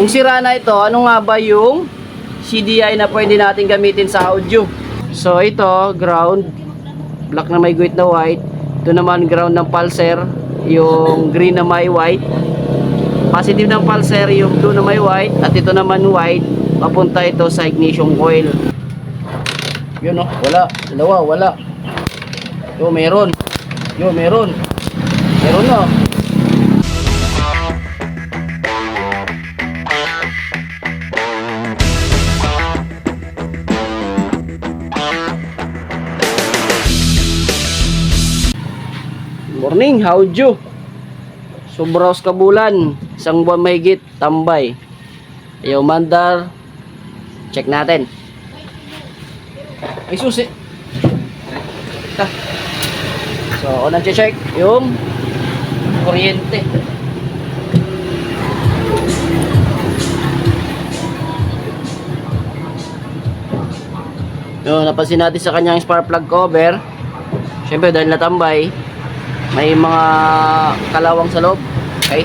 Kung sira na ito, ano nga ba yung CDI na pwede natin gamitin sa audio? So ito, ground, black na may guhit na white. Ito naman ground ng pulser, yung green na may white. Positive ng pulser, yung blue na may white. At ito naman white, papunta ito sa ignition coil. Yun oh, wala. Dalawa, wala. Yo, meron. Yo, meron. Meron oh. Morning, how'd you? Sobraos kabulan, isang buwan mahigit, tambay. Ayaw mandar, check natin. Ay susi. Ta. So, ako nag-check yung kuryente. Yun, napansin natin sa kanyang spark plug cover. Siyempre dahil natambay, may mga kalawang sa loob. Okay?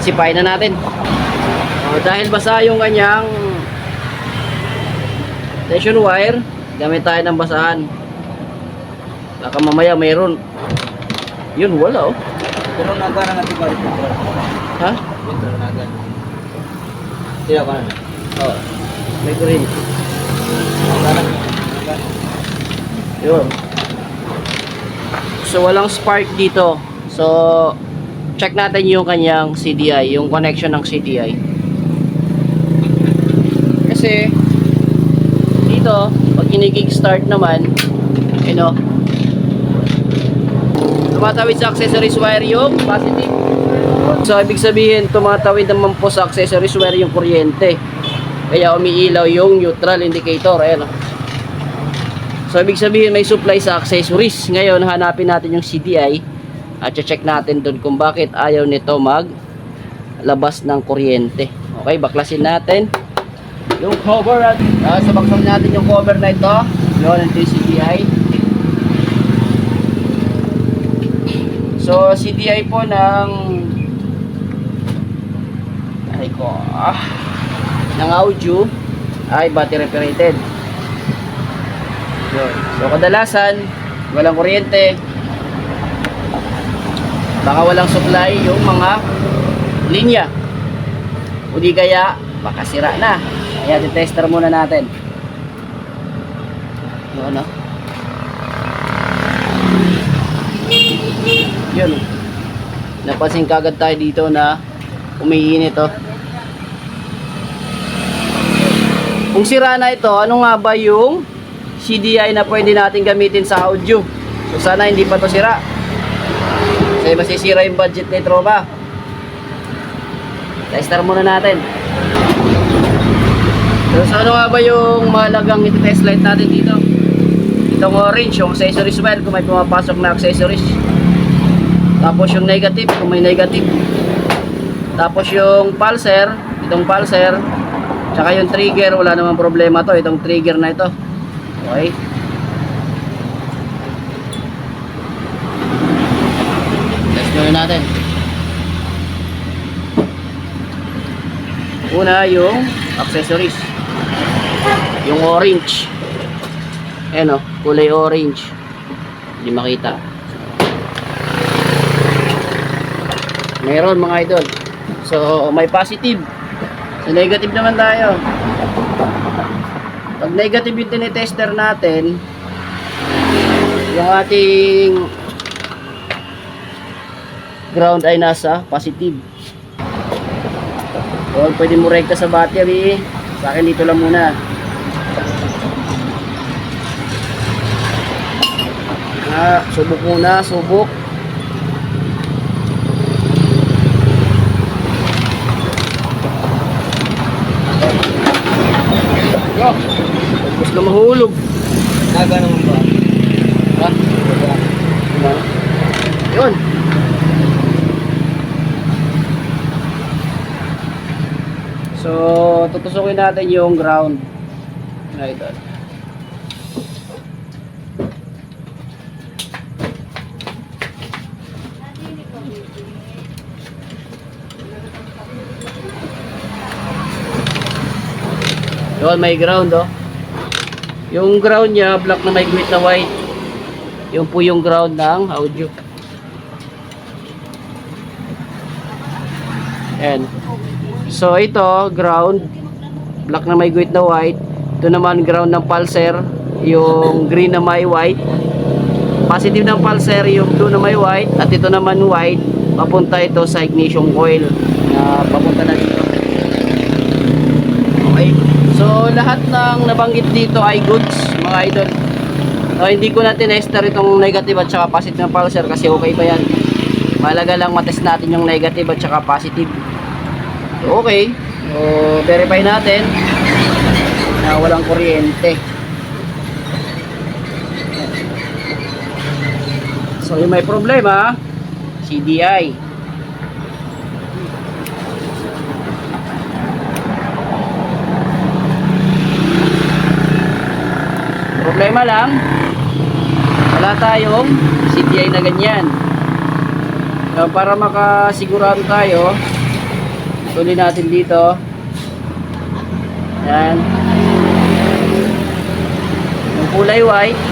Sipain na natin. O, dahil basa yung kanyang tension wire, gamit tayo ng basahan. Baka mamaya mayroon. Yun, wala oh. Pero nagana nga tiba rin ito. Ha? Pero nagana. Tidak ka na. Oh. May green. Nagana. Yun. So, walang spark dito. So, check natin yung kanyang CDI, yung connection ng CDI. Kasi, dito, pag kinikik-start naman, you know, tumatawid sa accessories wire yung positive. So, ibig sabihin, tumatawid naman po sa accessories wire yung kuryente. Kaya umiilaw yung neutral indicator. Ayan, oh. So, ibig sabihin may supply sa accessories. Ngayon, hanapin natin yung CDI at check natin doon kung bakit ayaw nito mag labas ng kuryente. Okay, baklasin natin yung cover at uh, sabaksan natin yung cover na ito. Yun, ito yung CDI. So, CDI po ng ay ko ah, ng audio ay battery operated. Yun. So kadalasan, walang kuryente. Baka walang supply yung mga linya. O kaya, baka sira na. Kaya tester muna natin. Yun, ano? Yun. Napansin kagad tayo dito na umiinit oh. Kung sira na ito, ano nga ba yung CDI na pwede natin gamitin sa audio. So sana hindi pa to sira. Kasi masisira yung budget ni tropa. Tester muna natin. So, so ano nga ba yung mahalagang test light natin dito? Itong orange, yung accessories well kung may pumapasok na accessories. Tapos yung negative kung may negative. Tapos yung pulser, itong pulser, tsaka yung trigger, wala namang problema to. Itong trigger na ito. Okay. Test gawin natin. Una yung accessories. Yung orange. Ayan o, kulay orange. Hindi makita. Meron mga idol. So, may positive. So, negative naman tayo. Pag negative yung tinetester natin, yung ating ground ay nasa positive. So, pwede mo rekta sa battery. Sa akin dito lang muna. Ah, subok muna, subok. Yo, na mahulog. Nagana mo ba? Ha? Yun. So, tutusukin natin yung ground. Right. Yun, may ground oh. Yung ground niya, black na may guhit na white. Yung po yung ground ng audio. Ayan. So ito, ground. Black na may guhit na white. Ito naman ground ng pulser. Yung green na may white. Positive ng pulser, yung blue na may white. At ito naman white. Papunta ito sa ignition coil. Na papunta na dito. So, lahat ng nabanggit dito ay goods, mga idol. So, hindi ko na tinester itong negative at saka positive ng pulser kasi okay pa yan. Malaga lang matest natin yung negative at saka positive. So, okay. So, verify natin na walang kuryente. So, yung may problema, CDI. Problema lang, wala tayong CDI na ganyan. So, para makasigurado tayo, tuloy natin dito. Yan. Yung kulay white,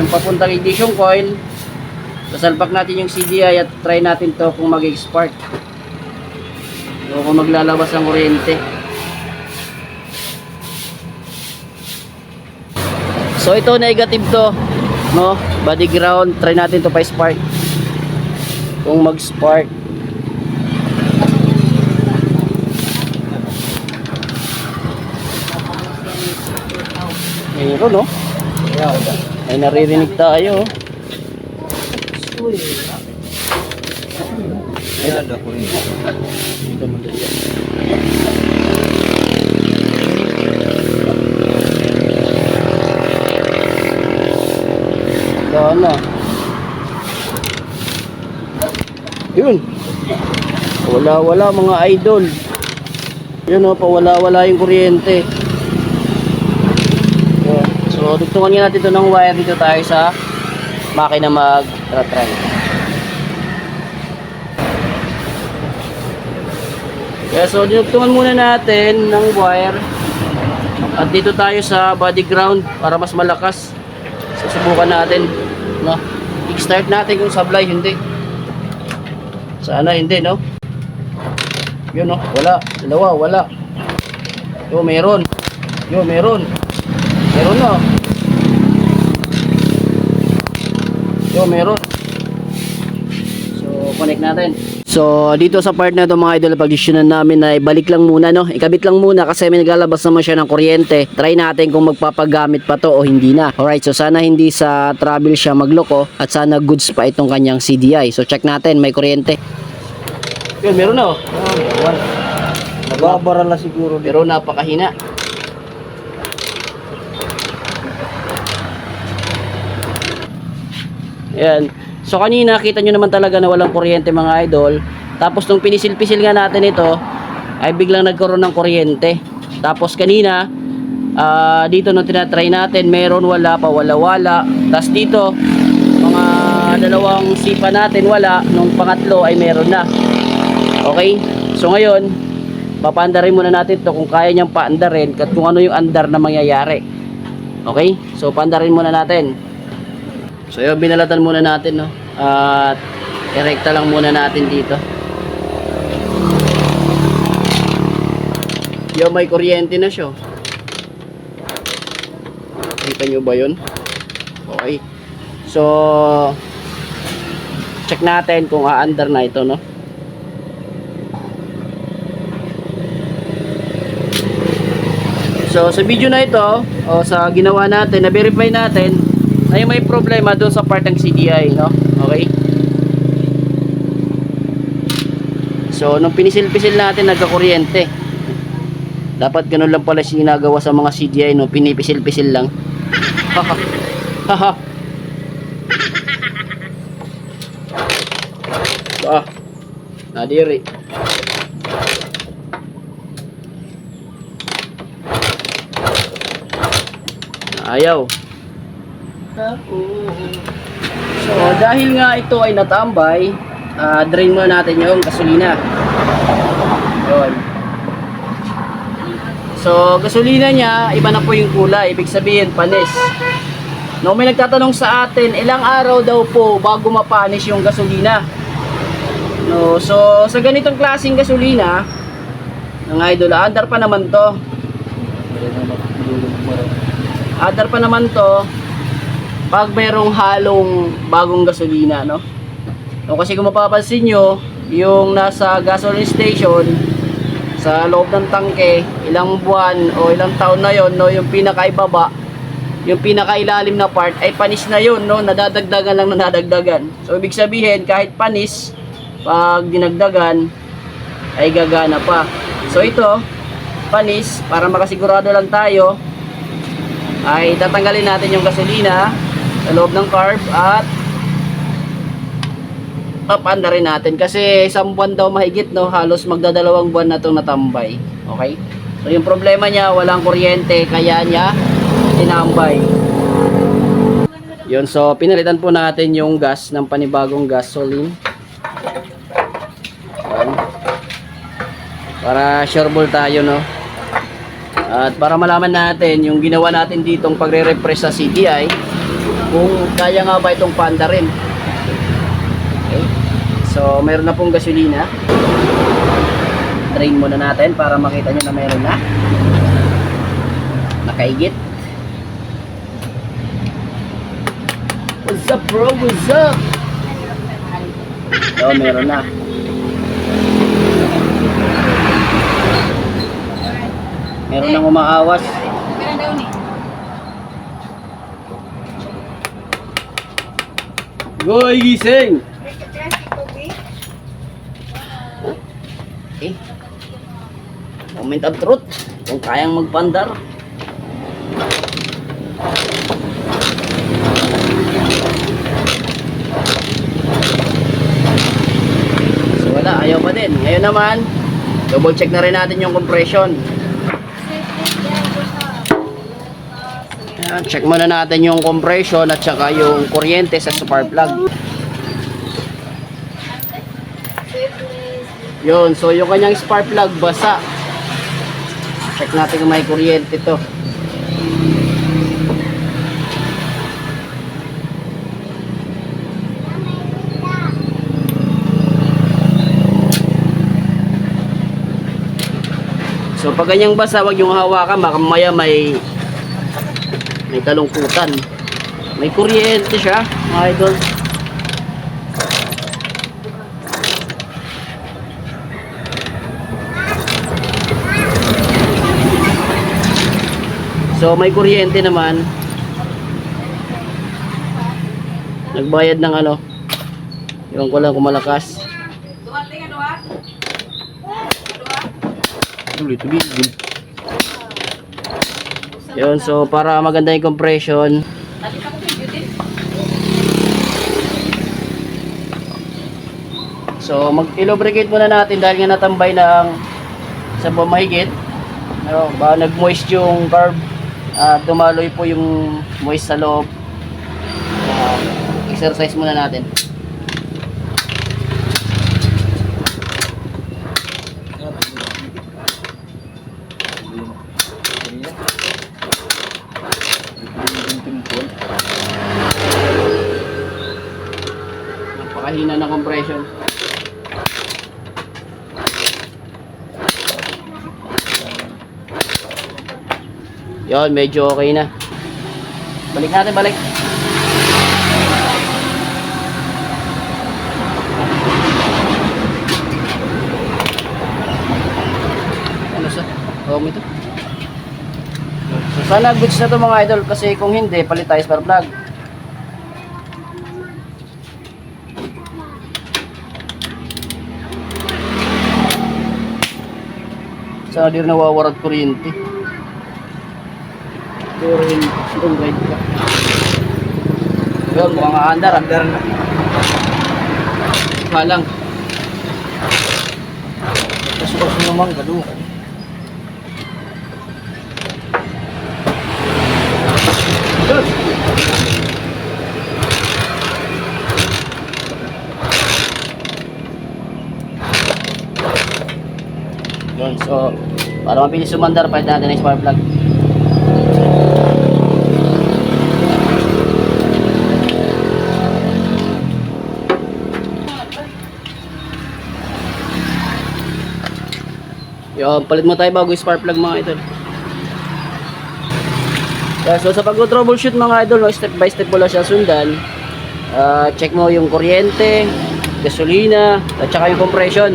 yung papuntang ignition coil, sasalpak natin yung CDI at try natin to kung mag-spark. O kung maglalabas ang kuryente. So ito negative to, no? Body ground, try natin to pa spark. Kung mag-spark. Meron, no? May naririnig tayo. Ayan, ako rin. Dito mo na. Yun. Wala wala mga idol. Yun o, pawala wala yung kuryente. So, dugtungan nga natin ito ng wire dito tayo sa makina mag-try. Kaya so dinugtungan muna natin ng wire at dito tayo sa body ground para mas malakas. Susubukan natin? I-start natin kung sablay hindi. Sana hindi, no? Yun, no? Wala. Dalawa, wala. Yo, meron. Yo, meron. Meron na. Yo, meron. So, connect natin. So, dito sa part na ito mga idol, pagdesisyonan namin na ibalik lang muna, no? Ikabit lang muna kasi may naglalabas naman siya ng kuryente. Try natin kung magpapagamit pa to o hindi na. Alright, so sana hindi sa travel siya magloko at sana goods pa itong kanyang CDI. So, check natin, may kuryente. Yun, meron na, oh. Nababara na siguro. Pero napakahina. Ayan. So kanina kita nyo naman talaga na walang kuryente mga idol. Tapos nung pinisil-pisil nga natin ito, ay biglang nagkaroon ng kuryente. Tapos kanina, ah, dito nung tinatry natin, meron wala pa, wala wala. Tapos dito, mga dalawang sipa natin wala. Nung pangatlo ay meron na. Okay? So ngayon, papaandarin muna natin to kung kaya niyang paandarin at kung ano yung andar na mangyayari. Okay? So paandarin muna natin. So yun, binalatan muna natin, no? At irekta lang muna natin dito. Yo, may kuryente na siya. Kita nyo ba yun? Okay. So, check natin kung aandar na ito, no? So sa video na ito, o sa ginawa natin, na-verify natin yung may problema doon sa part ng CDI, no? Okay? So nung pinisil-pisil natin nagkakuryente. Dapat ganun lang pala sinagawa sa mga CDI, no? Pinipisil-pisil lang. Haha. Ah. Nadiri. Ayaw. So, dahil nga ito ay natambay, ah, drain muna natin yung gasolina. Yun. So, So, gasolina niya, iba na po yung kulay. Ibig sabihin, panis. No, may nagtatanong sa atin, ilang araw daw po bago mapanis yung gasolina? No, so sa ganitong klaseng gasolina, ng idol, andar pa naman to. Andar pa naman to pag merong halong bagong gasolina, no? No, kasi kung mapapansin nyo, yung nasa gasoline station, sa loob ng tangke, ilang buwan o ilang taon na yon no, yung pinakaibaba, yung pinakailalim na part ay panis na yun, no? Nadadagdagan lang na nadagdagan. So, ibig sabihin, kahit panis, pag dinagdagan, ay gagana pa. So, ito, panis, para makasigurado lang tayo, ay tatanggalin natin yung gasolina sa loob ng carb at papanda rin natin. Kasi isang buwan daw mahigit no? Halos magdadalawang buwan na itong natambay. Okay? So yung problema niya walang kuryente kaya niya tinambay. Yun so pinalitan po natin yung gas ng panibagong gasoline. Ayan. para sure ball tayo no? At para malaman natin yung ginawa natin ditong pagre-refresh sa CTI kung kaya nga ba itong panda rin okay. So, meron na pong gasolina. Drain muna natin para makita nyo na meron na. Nakaigit. What's up bro? What's up? So, meron na. Meron nang umaawas. Goy, gising! Okay. Moment of truth. Kung kayang magpandar. So wala, ayaw pa din. Ngayon naman, double check na rin natin yung compression. Check muna natin yung compression at saka yung kuryente sa spark plug. Yun, so yung kanyang spark plug basa. Check natin kung may kuryente to. So pag ganyang basa, wag yung hawakan, baka mamaya may may kalungkutan. May kuryente siya, mga idol. So may kuryente naman. Nagbayad ng ano. Yung ko lang kung malakas. Tuloy, tuloy, tuloy. Yun, so para maganda yung compression. So mag-lubricate muna natin dahil nga natambay ng sa mahigit. Ano, ba nag-moist yung carb at dumaloy po yung moist sa loob. Ah, exercise muna natin. Napakahina ng compression. Yon, medyo okay na. Balik natin, balik. Ano sa? Oh, ito. So, sana goods na to mga idol kasi kung hindi, palit tayo spark plug. Sana di rin nawawarad kuryente. Pero yung itong guide ka. Yun, mukhang aandar. Andar na. Halang. Kasukas naman, galo. Yun. Yun, so Para mabilis sumandar, palit natin ang spark plug. Yung palit mo tayo bago spark plug mga idol. Yeah, so sa pag-troubleshoot mga idol, no, step by step mo lang siya sundan. Ah, check mo yung kuryente, gasolina, at saka yung compression.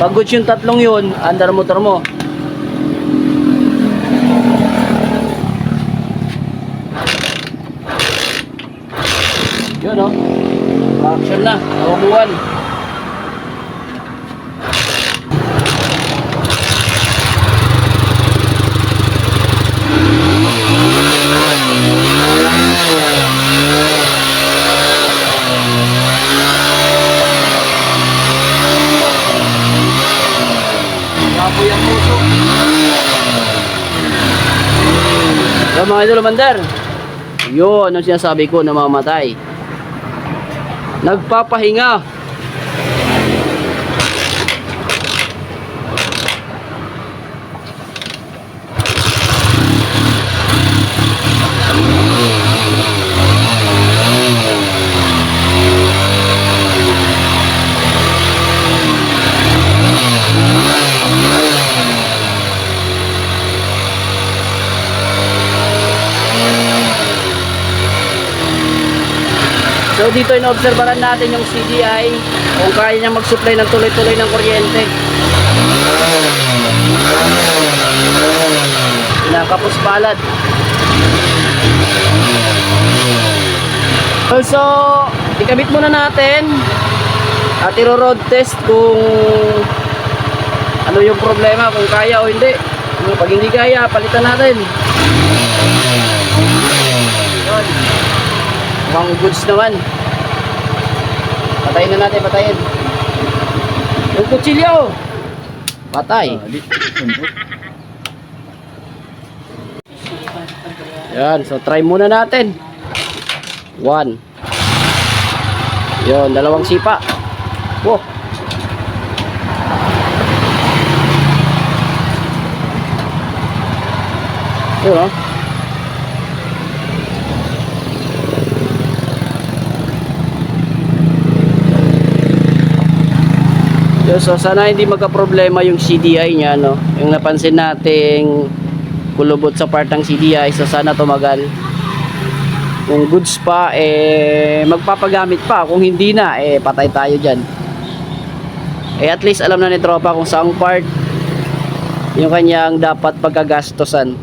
Pag goods yung tatlong yun, andar motor mo. Yun oh. Action na, nakukuhan. Baboy ang puso. So mga idol mandar. Yun ang sinasabi ko namamatay. Nagpapahinga. So dito inoobserbahan natin yung CDI kung kaya niya mag-supply ng tuloy-tuloy ng kuryente. Kinakapos palad. Also, ikabit muna natin at iro-road test kung ano yung problema, kung kaya o hindi. Pag hindi kaya, palitan natin. Yun. Mukhang goods naman. Patayin na natin, patayin. Yung kutsilyo. Patay. Yan, so try muna natin. One. Yun, dalawang sipa. Wow. Yun, oh. Yo, so sana hindi magka-problema yung CDI niya no. Yung napansin nating kulubot sa part ng CDI so sana tumagal. Kung goods pa eh magpapagamit pa, kung hindi na eh patay tayo diyan. Eh at least alam na ni tropa kung saang part yung kanyang dapat pagkagastosan.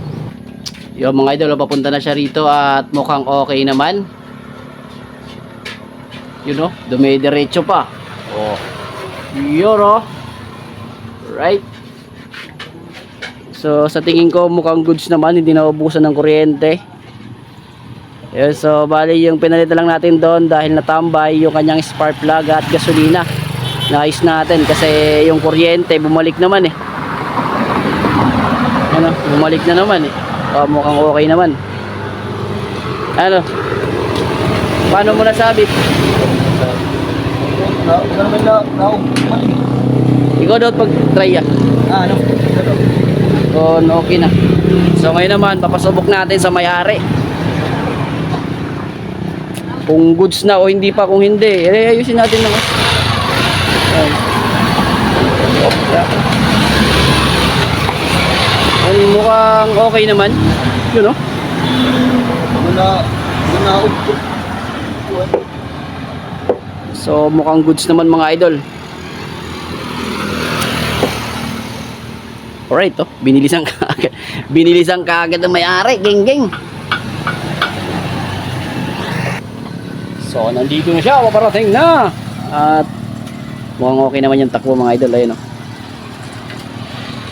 Yung mga idol, papunta na siya rito at mukhang okay naman. You know, dumidiretso pa. Oh. Euro. Right. So, sa tingin ko mukhang goods naman, hindi naubusan ng kuryente. Yun, so, bali yung pinalitan lang natin doon dahil natambay yung kanyang spark plug at gasolina. Naayos natin kasi yung kuryente bumalik naman eh. Ano, bumalik na naman eh. Oh, mukhang okay naman. Ano? Paano mo nasabi? Na, naman na, na, Ikaw daw pag try ah. ah, ano? So, okay na. So, ngayon naman, papasubok natin sa may-ari. Kung goods na o hindi pa, kung hindi, eh, ayusin natin naman. Ayan. Ay, mukhang okay naman. Yun, oh. Muna, muna, upo. So, mukhang goods naman mga idol. Alright, oh. Binilisan kaagad. Binilisan kaagad ng may-ari. Geng, geng. So, nandito na siya. Paparating na. At mukhang okay naman yung takbo mga idol. Ayun, oh.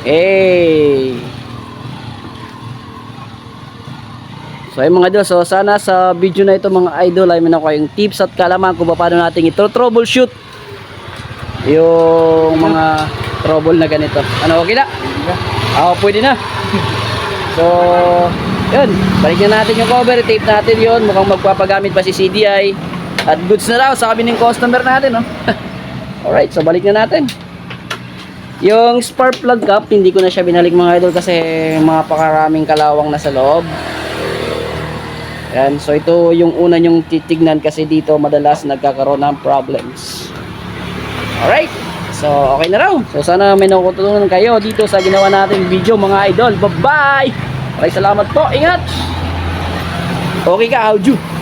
Hey! So ayun mga idol, so sana sa video na ito mga idol ay meron kayong tips at kalaman kung paano natin ito troubleshoot yung mga trouble na ganito. Ano, okay na? Oo, pwede na. So, yun, balik na natin yung cover, tape natin yun, mukhang magpapagamit pa si CDI at goods na raw sa kami ng customer natin, no? Alright, so balik na natin. Yung spark plug cap, hindi ko na siya binalik mga idol kasi mapakaraming kalawang na sa loob. Yan, so ito yung una nyong titignan kasi dito madalas nagkakaroon ng problems. Alright, so okay na raw. So sana may nakutulungan kayo dito sa ginawa natin video mga idol. Bye-bye! Maraming salamat po, ingat! Okay ka, Auju!